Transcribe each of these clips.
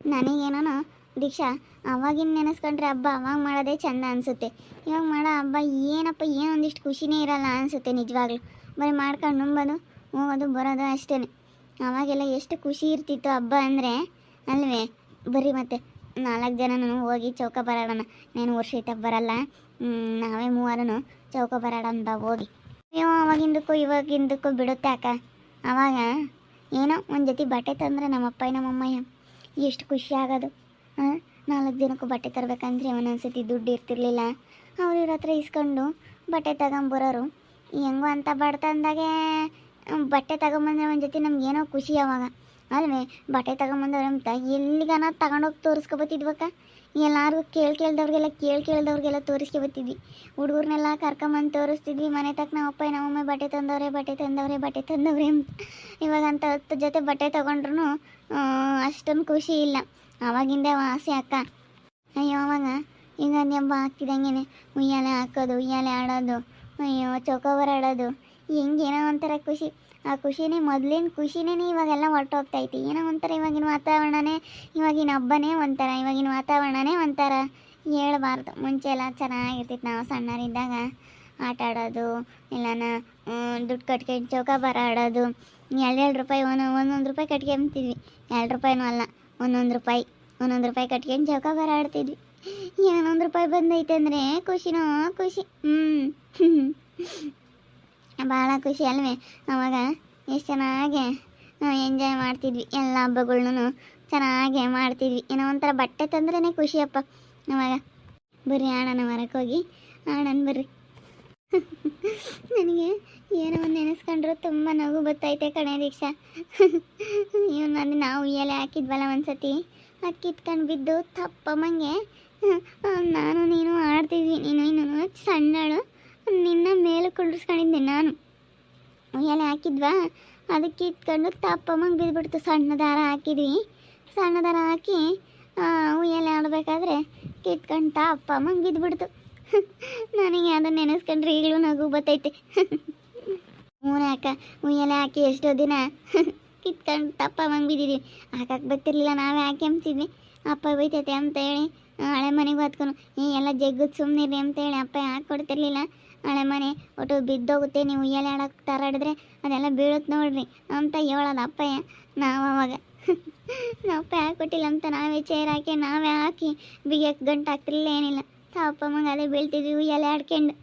ನನಗೇನೋ ದೀಕ್ಷಾ, ಅವಾಗಿನ ನೆನೆಸ್ಕೊಂಡ್ರೆ ಹಬ್ಬ ಅವಾಗ ಮಾಡೋದೇ ಚಂದ ಅನಿಸುತ್ತೆ. ಇವಾಗ ಮಾಡೋ ಹಬ್ಬ ಏನಪ್ಪ ಏನೊಂದಿಷ್ಟು ಖುಷಿನೇ ಇರಲ್ಲ ಅನಿಸುತ್ತೆ ನಿಜವಾಗ್ಲೂ. ಬರೀ ಮಾಡ್ಕೊಂಡು ನುಂಬೋದು ಹೋಗೋದು, ಬರೋದು ಅಷ್ಟೇ ಅವಾಗೆಲ್ಲ ಎಷ್ಟು ಖುಷಿ ಇರ್ತಿತ್ತು ಹಬ್ಬ ಅಂದರೆ, ಅಲ್ವೇ? ಬರೀ ಮತ್ತೆ ನಾಲ್ಕು ಜನನು ಹೋಗಿ ಚೌಕ ಬರಾಡೋಣ. ನಾನು ವರ್ಷ ಬರಲ್ಲ. ನಾವೇ ಮೂವರನು ಚೌಕ ಬರಾಡೋಣ ಬಾ ಹೋಗಿ. ಅಯ್ಯೋ, ಅವಾಗಿಂದಕ್ಕೂ ಇವಾಗಿಂದಕ್ಕೂ ಬಿಡುತ್ತೆ ಅಕ್ಕ. ಅವಾಗ ಏನೋ ಒಂದು ಜೊತೆ ಬಟ್ಟೆ ತಂದ್ರೆ ನಮ್ಮಪ್ಪ, ನಮ್ಮಮ್ಮಯ್ಯ. ಎಷ್ಟು ಖುಷಿ ಆಗೋದು ನಾಲ್ಕು ದಿನಕ್ಕೂ ಬಟ್ಟೆ ತರಬೇಕಂದ್ರೆ ಒಂದೊಂದ್ಸತಿ ದುಡ್ಡು ಇರ್ತಿರ್ಲಿಲ್ಲ. ಅವ್ರು ಇವ್ರ ಹತ್ರ ಇಸ್ಕೊಂಡು ಬಟ್ಟೆ ತಗೊಂಬರೋರು. ಹೆಂಗೋ ಅಂತ ಬಡ್ತಂದಾಗೆ ಬಟ್ಟೆ ತಗೊಂಬಂದ್ರೆ ಒಂದು ಜೊತೆ ನಮ್ಗೇನೋ ಖುಷಿ ಅವಾಗ. ಅಲ್ವೇ? ಬಟ್ಟೆ ತಗೊಂಬಂದವ್ರೆ ಅಂತ ಎಲ್ಲಿಗಾನ ತಗೊಂಡೋಗಿ ತೋರಿಸ್ಕೊಬತ್ತಿದ್ವಕ್ಕ? ಎಲ್ಲಾರು ಕೇಳಿ ಕೇಳ್ದವ್ರಿಗೆಲ್ಲ ಕೇಳಿ ಕೇಳ್ದವ್ರಿಗೆಲ್ಲ ತೋರಿಸ್ಕೊಬತ್ತಿದ್ವಿ ಹುಡುಗರ್ನೆಲ್ಲ ಕರ್ಕೊಂಬಂದು ತೋರಿಸ್ತಿದ್ವಿ. ಮನೆ ತಕ್ಕ ನಮ್ಮ ಅಪ್ಪ, ನಮ್ಮಮ್ಮ ಬಟ್ಟೆ ತಂದವ್ರೆ ಬಟ್ಟೆ ತಂದವ್ರೆ ಬಟ್ಟೆ ತಂದವ್ರೆ ಇವಾಗ ಅಂತ ಹತ್ತು ಜೊತೆ ಬಟ್ಟೆ ತೊಗೊಂಡ್ರು ಅಷ್ಟೊಂದು ಖುಷಿ ಇಲ್ಲ. ಅವಾಗಿಂದ ಆಸೆ ಅಕ್ಕ. ಅಯ್ಯೋ, ಅವಾಗ ಈಗ ನೆಬ್ಬ ಹಾಕ್ತಿದಂಗೆ ಉಯ್ಯಾಲೆ ಹಾಕೋದು ಉಯ್ಯಾಲೆ ಆಡೋದು, ಅಯ್ಯೋ ಚೌಕೋಬರ್ ಆಡೋದು. ಹೆಂಗೇನೋ ಒಂಥರ ಖುಷಿ. ಆ ಖುಷಿನೇ ಮೊದಲಿನ ಖುಷಿನೇ ಇವಾಗೆಲ್ಲ ಹೊರ್ಟೋಗ್ತೈತಿ. ಏನೋ ಒಂಥರ ಇವಾಗಿನ ವಾತಾವರಣನೇ, ಇವಾಗಿನ ಹಬ್ಬನೇ ಒಂಥರ, ಇವಾಗಿನ ವಾತಾವರಣನೇ ಒಂಥರ. ಹೇಳ್ಬಾರ್ದು. ಮುಂಚೆ ಎಲ್ಲ ಚೆನ್ನಾಗಿರ್ತಿತ್ತು ನಾವು ಸಣ್ಣರಿದ್ದಾಗ ಆಟ ಆಡೋದು ಇಲ್ಲನ ದುಡ್ಡು ಕಟ್ಕೊಂಡು ಬರ ಆಡೋದು. ಎರಡೆರಡು ರೂಪಾಯಿ ಒಂದು, ಒಂದೊಂದು ರೂಪಾಯಿ ಕಟ್ಕೊಂತಿದ್ವಿ ಎರಡು ರೂಪಾಯಿನೂ ಅಲ್ಲ. ಒಂದೊಂದು ರೂಪಾಯಿ ಒಂದೊಂದು ರೂಪಾಯಿ ಕಟ್ಕೊಂಡು ಬರ ಆಡ್ತಿದ್ವಿ. ಏನೊಂದು ರೂಪಾಯಿ ಬಂದೈತೆ ಅಂದರೆ ಖುಷಿನೋ ಖುಷಿ. ಹ್ಞೂ ಭಾಳ ಖುಷಿ ಅಲ್ವೇ? ಅವಾಗ ಎಷ್ಟು ಚೆನ್ನಾಗಿ ಎಂಜಾಯ್ ಮಾಡ್ತಿದ್ವಿ. ಎಲ್ಲ ಹಬ್ಬಗಳ್ನು ಚೆನ್ನಾಗಿ ಮಾಡ್ತಿದ್ವಿ. ಏನೋ ಒಂಥರ ಬಟ್ಟೆ ತಂದ್ರೇ ಖುಷಿಯಪ್ಪ ಅವಾಗ, ಬರ್ರಿ ಅಣ್ಣನ ಮರಕ್ಕೆ ಹೋಗಿ ಬರ್ರಿ. ನನಗೆ ಏನೋ ಒಂದು ನೆನೆಸ್ಕೊಂಡ್ರು ತುಂಬ ನಗು ಬರ್ತೈತೆ ಕಣೆ ದೀಕ್ಷಾ. ಇವ್ನು ಅದು ನಾವು ಎಲೆ ಹಾಕಿದ್ವಲ್ಲ ಒಂದ್ಸತಿ. ಅದು ಕಿತ್ಕೊಂಡು ಬಿದ್ದು ತಪ್ಪಮ್ಮಂಗೆ ನಾನು ನೀನು ಆಡ್ತಿದ್ವಿ. ನೀನು ಇನ್ನೂ ಸಣ್ಣಳು. ನಿನ್ನ ಮೇಲೆ ಕುಳ್ಳಿಸ್ಕೊಂಡಿದ್ದೆ ನಾನು. ಉಯ್ಯಾಲೆ ಹಾಕಿದ್ವಾ? ಅದಕ್ಕೆ ಕಿತ್ಕೊಂಡು ತಪ್ಪಮ್ಮಂಗೆ ಬಿದ್ದುಬಿಡ್ತು ಸಣ್ಣ ದಾರ ಹಾಕಿದ್ವಿ. ಸಣ್ಣ ದಾರ ಹಾಕಿ ಉಯ್ಯಾಲೆ ಆಡಬೇಕಾದ್ರೆ ಕಿತ್ಕೊಂಡು ತಪ್ಪಮ್ಮಂಗೆ ಬಿದ್ದುಬಿಡ್ತು ನನಗೆ ಅದು ನೆನೆಸ್ಕೊಂಡ್ರೆ ಈಗಲೂ ನಗು ಬರ್ತೈತೆ ಮೂರೇ ಅಕ್ಕ ಉಯ್ಯಾಲೆ ಹಾಕಿ ಎಷ್ಟೋ ದಿನ ಕಿತ್ಕೊಂಡು ತಪ್ಪಮ್ಮಂಗೆ ಬಿದ್ದಿದ್ವಿ. ಹಾಕಕ್ಕೆ ಬರ್ತಿರ್ಲಿಲ್ಲ, ನಾವೇ ಅಂತಿದ್ವಿ ಅಪ್ಪ ಬೈತೈತೆ ಅಂತ ಹೇಳಿ ಹಳೆ ಮನೆಗೆ ಬತ್ಕೊಂಡು ಈ ಎಲ್ಲ ಜಗ್ಗದ ಸುಮ್ಮನಿರಿ ಅಂತ ಹೇಳಿ ಅಪ್ಪ ಹಾಕ್ಕೊಡ್ತಿರ್ಲಿಲ್ಲ ಹಳೆ ಮನೆ ಒಟ್ಟು ಬಿದ್ದೋಗುತ್ತೆ, ನೀವು ಉಯ್ಯಾಲೆ ಆಡೋಕೆ ತರಾಡಿದ್ರೆ ಅದೆಲ್ಲ ಬೀಳುತ್ತೆ ನೋಡ್ರಿ ಅಂತ ಹೇಳೋದು ಅಪ್ಪಯ್ಯ ನಾವು ಅವಾಗ. ನಾವು ಅಪ್ಪ ಹಾಕ್ಕೊಟ್ಟಿಲ್ಲ ಅಂತ ನಾವೇ ಚೇರ್ ಹಾಕಿ, ನಾವೇ ಹಾಕಿ ಬಿಗಿಯಕ್ಕೆ ಗಂಟು ಹಾಕ್ತಿರ್ಲಿಲ್ಲ, ಏನಿಲ್ಲ. ಅಪ್ಪ ಅಮ್ಮಗೆ ಅದೇ ಬೀಳ್ತಿದ್ವಿ ಉಯ್ಯಾಲೆ ಆಡ್ಕೊಂಡು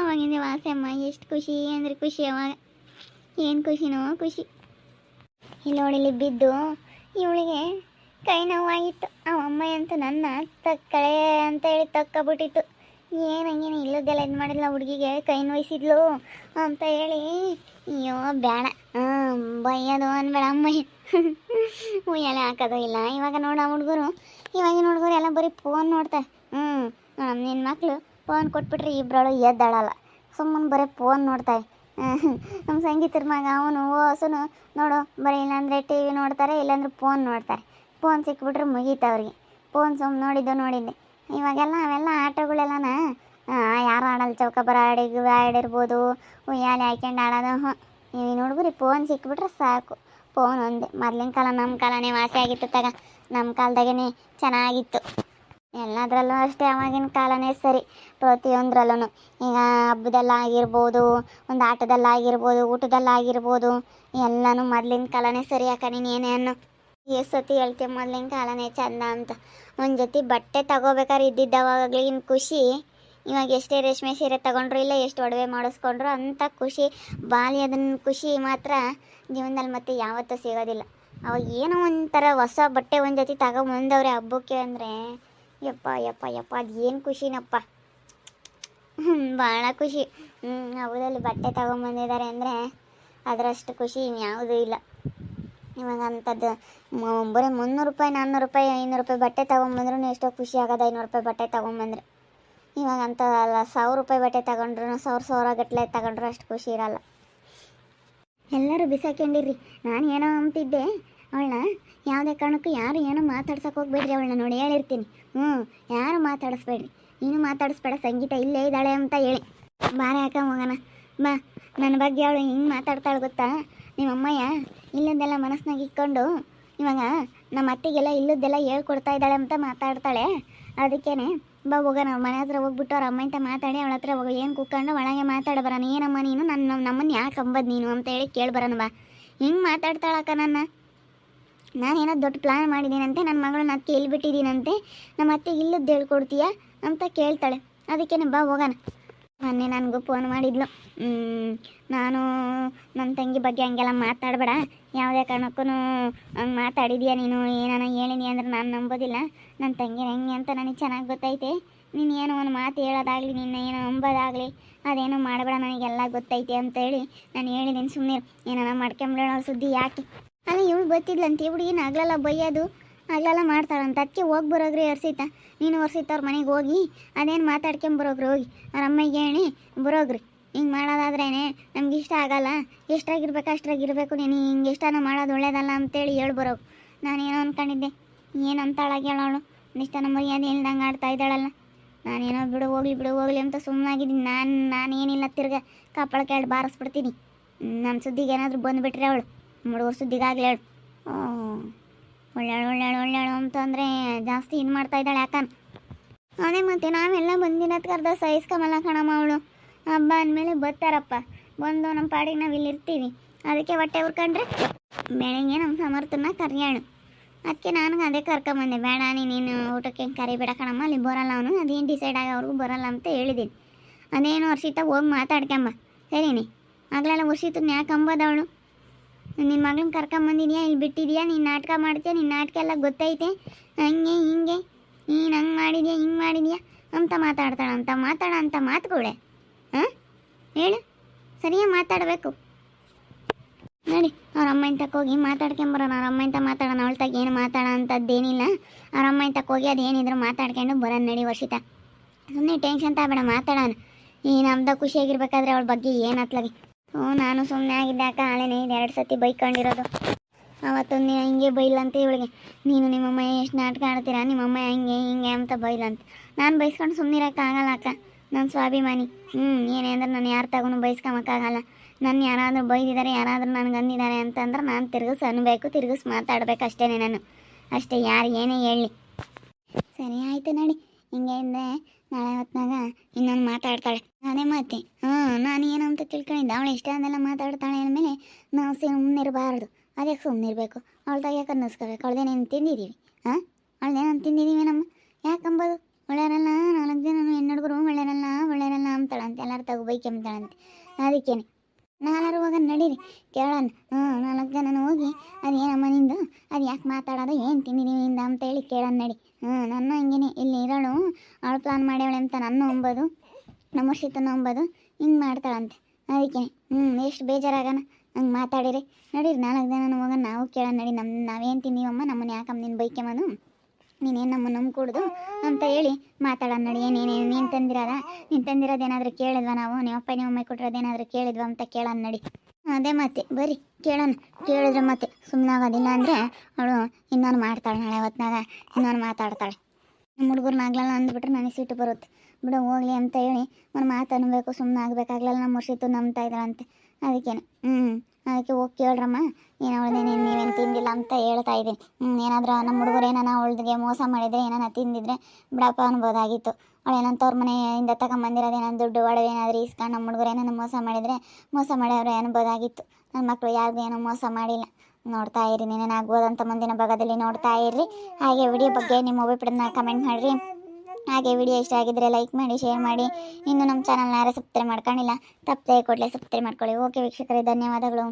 ಅವಾಗಿಂದ ವಾಸಮ್ಮ ಎಷ್ಟು ಖುಷಿ ಅಂದರೆ ಖುಷಿ ಅವಾಗ. ಏನು ಖುಷಿನೋ ಖುಷಿ. ಇಲ್ಲಿ ನೋಡಿಲ್ಲಿ ಬಿದ್ದು, ಇವಳಿಗೆ ಕೈ ನೋವಾಗಿತ್ತು ಅಮ್ಮ ಅಂತೂ ನನ್ನ ತಕ್ಕಳೆ ಅಂತ ಹೇಳಿ ತಕ್ಕಬಿಟ್ಟಿತ್ತು. ಏನಂಗೇನು ಇಲ್ಲದೆಲ್ಲ ಇದು ಮಾಡಿಲ್ಲ ಹುಡುಗಿಗೆ ಕೈ ನೋಯಿಸಿದ್ಲು ಅಂತ ಹೇಳಿ. ಅಯ್ಯೋ, ಬೇಡ. ಬೈಯೋದು ಅನ್ಬೇಡ ಅಮ್ಮ ಉಯ್ಯಾಲೆ ಹಾಕೋದು ಇಲ್ಲ. ಇವಾಗ ನೋಡ ಹುಡುಗರು. ಇವಾಗಿನ ಹುಡುಗರು ಎಲ್ಲ ಬರೀ ಫೋನ್ ನೋಡ್ತಾರೆ ಹ್ಞೂ ನಿನ್ನ ಮಕ್ಕಳು ಫೋನ್ ಕೊಟ್ಬಿಟ್ರೆ ಇಬ್ಬರಳು ಎದ್ದಾಳಲ್ಲ. ಸುಮ್ಮನೆ ಬರೀ ಫೋನ್ ನೋಡ್ತಾರೆ ನಮ್ಮ ಸಂಗೀತರ ಮಗ ಅವನು ಓಸನು ನೋಡು. ಬರೀ ಇಲ್ಲಾಂದರೆ ಟಿ ವಿ ನೋಡ್ತಾರೆ, ಇಲ್ಲಾಂದ್ರೆ ಫೋನ್ ನೋಡ್ತಾರೆ. ಫೋನ್ ಸಿಕ್ಬಿಟ್ರೆ ಮುಗೀತು ಅವ್ರಿಗೆ. ಫೋನ್ ಸುಮ್ಮನೆ ನೋಡಿದ್ದು ನೋಡಿದ್ದೆ. ಇವಾಗೆಲ್ಲ ಅವೆಲ್ಲ ಆಟಗಳೆಲ್ಲನ ಯಾರು ಆಡಲ್ಲ ಚೌಕಾಬಾರ ಆಡಿ ಆಡಿರ್ಬೋದು. ಉಯ್ಯಾಲೆ ಹಾಕ್ಯಂಡು ಆಡೋದು. ಹ್ಞೂ ಈ ಹುಡುಗರು ಫೋನ್ ಸಿಕ್ಬಿಟ್ರೆ ಸಾಕು. ಫೋನ್ ಒಂದೇ. ಮೊದ್ಲಿನ ಕಾಲ ನಮ್ಮ ಕಾಲನೇ ವಾಸಿ ಆಗಿತ್ತು ತಗ. ನಮ್ಮ ಕಾಲದಾಗೇ ಚೆನ್ನಾಗಿತ್ತು. ಎಲ್ಲದರಲ್ಲೂ ಅಷ್ಟೇ ಅವಾಗಿನ ಕಾಲನೇ ಸರಿ. ಪ್ರತಿಯೊಂದರಲ್ಲೂ ಈಗ ಹಬ್ಬದಲ್ಲಾಗಿರ್ಬೋದು, ಒಂದು ಆಟದಲ್ಲಾಗಿರ್ಬೋದು, ಊಟದಲ್ಲಾಗಿರ್ಬೋದು, ಎಲ್ಲನೂ ಮೊದ್ಲಿನ ಕಾಲನೇ ಸರಿ ಅಕ್ಕ ನೀನು ಏನೇ ಅನ್ನು. ಎಷ್ಟು ಸತಿ ಹೇಳ್ತೀವಿ ಮೊದ್ಲಿನ ಕಾಲನೇ ಚಂದ ಅಂತ. ಒಂದು ಜೊತೆ ಬಟ್ಟೆ ತಗೋಬೇಕಾದ್ರೆ ಇದ್ದಿದ್ದವಾಗಲಿನ ಖುಷಿ. ಇವಾಗ ಎಷ್ಟೇ ರೇಷ್ಮೆ ಸೀರೆ ತಗೊಂಡ್ರು ಇಲ್ಲ, ಎಷ್ಟು ಒಡವೆ ಮಾಡಿಸ್ಕೊಂಡ್ರು ಅಂಥ ಖುಷಿ. ಬಾಲ್ಯದ ಖುಷಿ ಮಾತ್ರ ಜೀವನದಲ್ಲಿ ಮತ್ತೆ ಯಾವತ್ತೂ ಸಿಗೋದಿಲ್ಲ. ಅವಾಗ ಏನೋ ಒಂಥರ ಹೊಸ ಬಟ್ಟೆ ಒಂದು ಜೊತೆ ತಗೊಂಬಂದವ್ರೆ ಹಬ್ಬಕ್ಕೆ ಅಂದರೆ. ಯಪ್ಪ ಯಪ್ಪ ಯಪ್ಪ, ಅದು ಏನು ಖುಷಿನಪ್ಪ. ಭಾಳ ಖುಷಿ. ಹ್ಞೂ ಹಬ್ಬದಲ್ಲಿ ಬಟ್ಟೆ ತಗೊಂಬಂದಿದ್ದಾರೆ ಅಂದರೆ ಅದರಷ್ಟು ಖುಷಿ ಇನ್ಯಾವುದೂ ಇಲ್ಲ. ಇವಾಗ ಅಂಥದ್ದು ಬರೀ ಮುನ್ನೂರು ರೂಪಾಯಿ, ನಾನ್ನೂರು ರೂಪಾಯಿ, ಐನೂರು ರೂಪಾಯಿ ಬಟ್ಟೆ ತೊಗೊಂಬಂದ್ರೂ ಎಷ್ಟೋ ಖುಷಿ ಆಗೋದು ಐನೂರು ರೂಪಾಯಿ ಬಟ್ಟೆ ತೊಗೊಂಬಂದ್ರೆ. ಇವಾಗ ಅಂಥದ್ದಲ್ಲ ಸಾವಿರ ರೂಪಾಯಿ ಬಟ್ಟೆ ತಗೊಂಡ್ರೂ ಸಾವಿರ ಸಾವಿರ ಗಟ್ಟಲೆ ತಗೊಂಡ್ರು ಅಷ್ಟು ಖುಷಿ ಇರಲ್ಲ. ಎಲ್ಲರೂ ಬಿಸಾಕೊಂಡಿರ್ರಿ ನಾನು ಏನೋ ಅಂತಿದ್ದೆ ಅವಳನ್ನ ಯಾವುದೇ ಕಾರಣಕ್ಕೂ ಯಾರು ಏನೋ ಮಾತಾಡ್ಸಕ್ಕೆ ಹೋಗ್ಬೇಡ್ರಿ ಅವಳನ್ನ ನೋಡಿ ಹೇಳಿರ್ತೀನಿ. ಹ್ಞೂ, ಯಾರು ಮಾತಾಡಿಸ್ಬೇಡ್ರಿ. ನೀನು ಮಾತಾಡಿಸ್ಬೇಡ, ಸಂಗೀತ ಇಲ್ಲೇ ಇದ್ದಾಳೆ ಅಂತ ಹೇಳಿ. ಬಾರೆ ಹಾಕ ಮಗನ. ಬಾ, ನನ್ನ ಬಗ್ಗೆ ಅವಳು ಹಿಂಗೆ ಮಾತಾಡ್ತಾಳೆ ಗೊತ್ತಾ? ನಿಮ್ಮ ಅಮ್ಮಯ್ಯ ಇಲ್ಲದೆಲ್ಲ ಮನಸ್ಸಿನಾಗ ಇಟ್ಕೊಂಡು ಇವಾಗ ನಮ್ಮ ಅತ್ತಿಗೆಲ್ಲ ಇಲ್ಲದ್ದೆಲ್ಲ ಹೇಳ್ಕೊಡ್ತಾ ಇದ್ದಾಳೆ ಅಂತ ಮಾತಾಡ್ತಾಳೆ. ಅದಕ್ಕೇನೆ ಬಾ ಹೋಗೋಣ ಮನೆ ಹತ್ರ ಹೋಗ್ಬಿಟ್ಟು ಅವ್ರ ಅಮ್ಮ ಅಂತ ಮಾತಾಡಿ, ಅವಳ ಹತ್ರ ಹೋಗೋ. ಏನು ಕೂತ್ಕೊಂಡು ಒಳಗೆ ಮಾತಾಡ ಬರೋಣ ಏನಮ್ಮ ನೀನು ನನ್ನ ನಮ್ಮನ್ನು ಯಾಕೆ ಅಂಬದ್ ನೀನು ಅಂತ ಹೇಳಿ ಕೇಳಿ ಬರೋಣ ಬಾ. ಹಿಂಗೆ ಮಾತಾಡ್ತಾಳಕ್ಕ ನನ್ನ. ನಾನೇನೋ ದೊಡ್ಡ ಪ್ಲ್ಯಾನ್ ಮಾಡಿದ್ದೀನಂತೆ ನನ್ನ ಮಗಳನ್ನ ಅದಕ್ಕೆ ನಮ್ಮ ಅತ್ತೆಗೆ ಇಲ್ಲದ್ದು ಹೇಳ್ಕೊಡ್ತೀಯಾ ಅಂತ ಕೇಳ್ತಾಳೆ. ಅದಕ್ಕೇನೆ ಬಾ ಹೋಗೋಣ. ಮೊನ್ನೆ ನನಗೂ ಫೋನ್ ಮಾಡಿದ್ಲು. ನಾನು ನನ್ನ ತಂಗಿ ಬಗ್ಗೆ ಹಂಗೆಲ್ಲ ಮಾತಾಡಬೇಡ. ಯಾವುದೇ ಕಾರಣಕ್ಕೂ ಹಂಗೆ ಮಾತಾಡಿದ್ಯಾ ನೀನು? ಏನಾನ ಹೇಳಿನಿ ಅಂದ್ರೆ ನಾನು ನಂಬೋದಿಲ್ಲ. ನನ್ನ ತಂಗಿ ಹೆಂಗೆ ಅಂತ ನನಗೆ ಚೆನ್ನಾಗಿ ಗೊತ್ತೈತೆ. ನೀನು ಏನೋ ಒಂದು ಮಾತು ಹೇಳೋದಾಗಲಿ, ನಿನ್ನ ಏನೋ ನಂಬೋದಾಗಲಿ, ಅದೇನೋ ಮಾಡಬೇಡ ನನಗೆಲ್ಲ ಗೊತ್ತೈತೆ ಅಂತೇಳಿ ನಾನು ಹೇಳಿದ್ದೀನಿ ಸುಮ್ಮನೆ ಏನಾನ ಮಾಡ್ಕೊಂಬಿಡೋಣ ಸುದ್ದಿ ಯಾಕೆ? ಅಲ್ಲ ಇವಳು ಗೊತ್ತಿದ್ಲಂತ ಹುಡುಗಿನ ಆಗಲಲ್ಲ ಬೈಯೋದು. ಆಗ್ಲೆಲ್ಲ ಮಾಡ್ತಾಳಂತ ಅದಕ್ಕೆ ಹೋಗಿ ಬರೋಗ್ರಿ ಹರ್ಸಿತ ನೀನು ಹರ್ಸಿತ ಅವ್ರ ಮನೆಗೆ ಹೋಗಿ, ಅದೇನು ಮಾತಾಡ್ಕೊಂಬರೋಗ್ರಿ ಹೋಗಿ. ಅವ್ರ ಅಮ್ಮಗೆ ಹೇಳಿ, ಬರೋಗ್ರಿ. ಹಿಂಗೆ ಮಾಡೋದಾದ್ರೇ ನಮ್ಗೆ ಇಷ್ಟ ಆಗಲ್ಲ. ಎಷ್ಟಾಗಿರ್ಬೇಕು ಅಷ್ಟಾಗಿರ್ಬೇಕು ನೀನು, ಹಿಂಗೆ ಇಷ್ಟನ ಮಾಡೋದು ಒಳ್ಳೇದಲ್ಲ ಅಂತೇಳಿ ಹೇಳ್ಬರೋಗು ನಾನೇನೋ ಅಂದ್ಕೊಂಡಿದ್ದೆ ಏನು ಅಂತಾಳಾಗಿ ಹೇಳೋಳು ಇಷ್ಟ ಮರ್ಯಾದೆ ಇಲ್ದಂಗೆ ಆಡ್ತಾ ಇದ್ದಾಳಲ್ಲ. ನಾನೇನೋ ಬಿಡು, ಹೋಗ್ಲಿ ಬಿಡು, ಹೋಗ್ಲಿ ಅಂತ ಸುಮ್ಮನಾಗಿದ್ದೀನಿ ನಾನು, ನಾನೇನಿಲ್ಲ ತಿರ್ಗ ಕಪ್ಪಳ ಕೇಳಿ ಬಾರಿಸ್ಬಿಡ್ತೀನಿ. ನನ್ನ ಸುದ್ದಿಗೆ ಏನಾದರೂ ಬಂದುಬಿಟ್ರೆ ಅವಳು. ಮುಡುಗರು ಸುದ್ದಿಗಾಗಲಿ ಹೇಳು. ಒಳ್ಳೆಳು ಒಳ್ಳೆಳು ಒಳ್ಳೆಳು ಅಂತಂದರೆ ಜಾಸ್ತಿ ಇದು ಮಾಡ್ತಾ ಇದ್ದಾಳೆ ಯಾಕನ್ ಅದೇ ಮತ್ತೆ ನಾವೆಲ್ಲ ಬಂದಿನತ್ ಕರ್ದ ಸಹಿಸ್ಕೊಂಬಲ್ಲ ಕಣಮ್ಮ ಅವಳು. ಹಬ್ಬ ಅಂದಮೇಲೆ ಬರ್ತಾರಪ್ಪ. ಬಂದು ನಮ್ಮ ಪಾಡಿಗೆ ನಾವು ಇಲ್ಲಿ ಇರ್ತೀವಿ ಅದಕ್ಕೆ ಹೊಟ್ಟೆ ಉರ್ಕೊಂಡ್ರೆ ಬೆಳಗ್ಗೆ ನಮ್ಮ ಸಮರ್ಥನ ಕರಿಯಾಳು. ಅದಕ್ಕೆ ನಾನು ಅದೇ ಕರ್ಕೊಂಬಂದೆ. ಬೇಡ ನೀನು ಊಟಕ್ಕೆ ಕರಿಬೇಡ ಕಣಮ್ಮ, ಅಲ್ಲಿ ಬರೋಲ್ಲ ಅವನು. ಅದೇನು ಡಿಸೈಡ್ ಆಗಿ ಅವ್ರಿಗೂ ಬರೋಲ್ಲ ಅಂತ ಹೇಳಿದ್ದೀನಿ ಅದೇನು ವರ್ಷಿತ ಹೋಗಿ ಮಾತಾಡ್ಕೊಂಬ. ಸರಿನಿ? ಆಗ್ಲೆಲ್ಲ ವರ್ಷಿತನ ಯಾಕೆ ಅಂಬೋದ ಅವಳು? ನಿನ್ನ ಮಗಳನ್ನ ಕರ್ಕೊಂಬಂದಿದ್ಯಾ ಇಲ್ಲಿ ಬಿಟ್ಟಿದ್ಯಾ? ನೀನು ನಾಟಕ ಮಾಡ್ತೀಯಾ? ನಿನ್ನ ನಾಟಕ ಎಲ್ಲ ಗೊತ್ತೈತೆ? ಹಂಗೆ, ಹಿಂಗೆ. ನೀನು ಹಂಗೆ ಮಾಡಿದ್ಯಾ? ಹಿಂಗೆ ಮಾಡಿದ್ಯಾ? ಅಂತ ಮಾತಾಡ್ತಾಳ, ಅಂತ ಮಾತಾಡ, ಅಂತ ಮಾತುಗಳೇ. ಹಾಂ ಹೇಳು. ಸರಿಯಾಗಿ ಮಾತಾಡಬೇಕು. ನೋಡಿ. ಅವ್ರ ಅಮ್ಮ ತಕ್ಕ ಹೋಗಿ ಮಾತಾಡ್ಕೊಂಬರೋಣ ಅವ್ರ ಅಮ್ಮ ಇಂತ ಮಾತಾಡೋಣ. ಅವಳ ತಗ ಏನು ಮಾತಾಡೋ ಅಂಥದ್ದೇನಿಲ್ಲ ಅವ್ರ ಅಮ್ಮ ತಕ್ಕ ಹೋಗಿ ಅದೇನಿದ್ರು ಮಾತಾಡ್ಕೊಂಡು ಬರೋಣ ನಡಿ ವರ್ಷಿತ. ಸುಮ್ಮನೆ ಟೆನ್ಷನ್ ತಗಬೇಡ, ಮಾತಾಡೋಣ. ಈ ನಮ್ದು ಖುಷಿಯಾಗಿರ್ಬೇಕಾದ್ರೆ ಅವಳ ಬಗ್ಗೆ ಏನು ಹತ್ಲಾಗಿ ಹ್ಞೂ, ನಾನು ಸುಮ್ಮನೆ ಆಗಿದ್ದೆ ಅಕ್ಕ ಹಾಳೆನೇ ಇದು. ಎರಡು ಸತಿ ಬೈಕೊಂಡಿರೋದು. ಅವತ್ತೊಂದು ಹಿಂಗೆ ಬೈಲಂತ ಇವಳಿಗೆ. ನೀನು ನಿಮ್ಮಮ್ಮ ಎಷ್ಟು ನಾಟಕ ಆಡ್ತೀರಾ? ನಿಮ್ಮಮ್ಮ ಹಂಗೆ, ಹಿಂಗೆ ಅಂತ ಬೈಲಂತ. ನಾನು ಬೈಸ್ಕೊಂಡು ಸುಮ್ಮನಿರೋಕ್ಕಾಗಲ್ಲ ಅಕ್ಕ. ನನ್ನ ಸ್ವಾಭಿಮಾನಿ. ಹ್ಞೂ, ಏನೇ ಅಂದ್ರೆ ನಾನು ಯಾರು ತಗೊಂಡು ಬೈಸ್ಕೊಂಬಕ್ಕಾಗಲ್ಲ ನನ್ನ ಯಾರಾದರೂ ಬೈದಿದ್ದಾರೆ ಯಾರಾದರೂ ನನಗೆ ಅಂದಿದ್ದಾರೆ ಅಂತಂದ್ರೆ ನಾನು ತಿರ್ಗಿಸ್ ಅನ್ಬೇಕು, ತಿರ್ಗಿಸ್ ಮಾತಾಡ್ಬೇಕು ಅಷ್ಟೇ ನಾನು. ಅಷ್ಟೇ, ಯಾರು ಏನೇ ಹೇಳಿ. ಸರಿ, ಆಯಿತು ನೋಡಿ. ಹಿಂಗೆ ನಾಳೆ ಹೊತ್ನಾಗ ಇನ್ನೊಂದು ಮಾತಾಡ್ತಾಳೆ. ಅದೇ ಮಾತೆ ಹಾಂ, ನಾನು ಅಂತ ತಿಳ್ಕೊಂಡಿದ್ದೆ. ಅವಳು ಇಷ್ಟ ಅಂದೆಲ್ಲ ಮಾತಾಡ್ತಾಳೆ ಅಂದಮೇಲೆ ನಾವು ಸುಮ್ಮನಿರಬಾರ್ದು ಅದಕ್ಕೆ ಸುಮ್ಮನಿರಬೇಕು ಅವಳು ಯಾಕೆ ಅನ್ನಿಸ್ಕೋಬೇಕು ಅವಳದೇನೇನು ತಿಂದಿದ್ದೀವಿ ಹಾಂ ಅವಳದೇನು ತಿಂದಿದ್ದೀವಿ ನಮ್ಮ. ಯಾಕಂಬೋದು? ಒಳ್ಳೆಯರಲ್ಲ, ನಾಲ್ಕು ಜನ ಹೆಣ್ಣುಡುಗರು ಒಳ್ಳೆಯರಲ್ಲ ಒಳ್ಳೆಯರಲ್ಲ ಅಂತಾಳಂತೆ. ಎಲ್ಲರೂ ತಗೋ ಬೈಕೆಂಬ್ತಾಳಂತೆ ಅದಕ್ಕೇನೆ. ನಾಲ್ವರು ಹೋಗ ನಡೀರಿ. ಕೇಳೋಣ. ಹ್ಞೂ ನಾಲ್ಕು ನಾನು ಹೋಗಿ ಅದೇನಮ್ಮ ನಿಂದು ಅದು ಯಾಕೆ ಮಾತಾಡೋದು, ಏನು ತಿಂದಿದ್ದೀವಿ ಇಂದ ಅಂತೇಳಿ ಕೇಳೋಣ ನಡಿ. ಹ್ಞೂ ನನ್ನ ಹಂಗೇನೆ ಇಲ್ಲಿ ಇರೋಳು, ಅವಳು ಪ್ಲಾನ್ ಮಾಡ್ಯಾವಳೆ ಅಂತ ನನ್ನ ಒಂಬೋದು ನಮ್ಮ ಶೀತನ ಒಂಬೋದು ಹಿಂಗೆ ಮಾಡ್ತಾಳಂತೆ. ಅದಕ್ಕೆ ಹ್ಞೂ ಎಷ್ಟು ಬೇಜಾರಾಗಣ. ಹಂಗೆ ಮಾತಾಡಿರಿ. ನಡೀರಿ, ನಾಲ್ಕು ನಾನು ಹೋಗೋಣ, ನಾವು ಕೇಳೋಣ ನಡಿ. ನಮ್ಮ ನಾವೇನು ತಿಂದೀವಮ್ಮ? ನಮ್ಮನ್ನು ಯಾಕಮ್ಮ ನಿನ್ನ ಬೈಕೆಮನು ನೀನೇನು ನಮ್ಮ ನಂಬ್ಕೊಡ್ದು? ಅಂತ ಹೇಳಿ ಮಾತಾಡೋಣ ನಡಿ ಏನೇನೇನು ನೀನು ತಂದಿರೋದ? ನೀನು ತಂದಿರೋದೇನಾದರೂ ಕೇಳಿದ್ವಾ ನಾವು? ನಿಮ್ಮಪ್ಪ ನಿಮ್ಮಮ್ಮ ಕೊಟ್ಟಿರೋದೇನಾದರೂ ಕೇಳಿದ್ವಾ ಅಂತ ಕೇಳೋಣ ನಡಿ. ಅದೇ ಮತ್ತೆ ಬರ್ರಿ, ಕೇಳೋಣ. ಕೇಳಿದ್ರೆ ಮತ್ತೆ ಸುಮ್ಮನಾಗೋದಿಲ್ಲ ಅಂದರೆ ಅವಳು ಇನ್ನೊಂದು ಮಾಡ್ತಾಳೆ ನಾಳೆ ಹೊತ್ನಾಗ, ಇನ್ನೊಂದು ಮಾತಾಡ್ತಾಳೆ. ನಮ್ಮ ಹುಡುಗರನ್ನ ಆಗ್ಲಲ್ಲ ಅಂದ್ಬಿಟ್ರೆ ನನಗೆ ಸಿಟ್ಟು ಬರುತ್ತೆ. ಬಿಡು, ಹೋಗ್ಲಿ ಅಂತ ಹೇಳಿ ಒಂದು ಮಾತು ಸುಮ್ಮನೆ ಆಗಬೇಕಾಗ್ಲಲ್ಲ ನಮ್ಮ ವರ್ಷಿತ್ತು ನಂಬ್ತಾ ಇದ್ರಂತೆ ಅದಕ್ಕೇನೆ. ಹ್ಞೂ ಅದಕ್ಕೆ ಹೋಗಿ ಕೇಳ್ರಮ್ಮ. ಏನು ಅವಳದೇನೇನು ನೀವೇನು ತಿಂದಿಲ್ಲ ಅಂತ ಹೇಳ್ತಾ ಇದ್ದೀನಿ. ಹ್ಞೂ ಏನಾದರೂ ನಮ್ಮ ಹುಡುಗರು ಏನಾನ ಅವಳಿಗೆ ಮೋಸ ಮಾಡಿದರೆ, ಏನಾನ ತಿಂದಿದ್ರೆ ಬಿಡಪ್ಪ ಅನ್ಬೋದಾಗಿತ್ತು. ಅವಳು ಏನಂತ ಅವ್ರ ಮನೆಯಿಂದ ತಗೊಂಬಂದಿರೋದು ಏನೋ ದುಡ್ಡು, ಒಡವೆ ಏನಾದರೂ ಇಸ್ಕೊಂಡು ನಮ್ಮ ಹುಡುಗರು ಏನಾನ ಮೋಸ ಮಾಡಿದರೆ, ಮೋಸ ಮಾಡ್ಯವ್ರು ಅನ್ಬೋದಾಗಿತ್ತು. ನನ್ನ ಮಕ್ಕಳು ಯಾರಿಗೂ ಏನೋ ಮೋಸ ಮಾಡಿಲ್ಲ. ನೋಡ್ತಾ ಇರಿ ಅಂತ ಮುಂದಿನ ಭಾಗದಲ್ಲಿ ನೋಡ್ತಾ ಇರ್ರಿ. ಹಾಗೆ ವಿಡಿಯೋ ಬಗ್ಗೆ ನಿಮ್ಮ ಅಭಿಪ್ರಾಯನ ಕಮೆಂಟ್ ಮಾಡಿರಿ. ಹಾಗೆ ವಿಡಿಯೋ ಇಷ್ಟ ಆಗಿದ್ರೆ ಲೈಕ್ ಮಾಡಿ ಶೇರ್ ಮಾಡಿ. ಇನ್ನು ನಮ್ಮ ಚಾನಲ್ನ ಯಾರು ಸಬ್ಸ್ಕ್ರೈಬ್ ಮಾಡ್ಕೊಂಡಿಲ್ಲ, ತಪ್ಪದೆ ಕೊಡಲೇ ಸಬ್ಸ್ಕ್ರೈಬ್ ಮಾಡ್ಕೊಳ್ಳಿ. ಓಕೆ ವೀಕ್ಷಕರೇ, ಧನ್ಯವಾದಗಳು.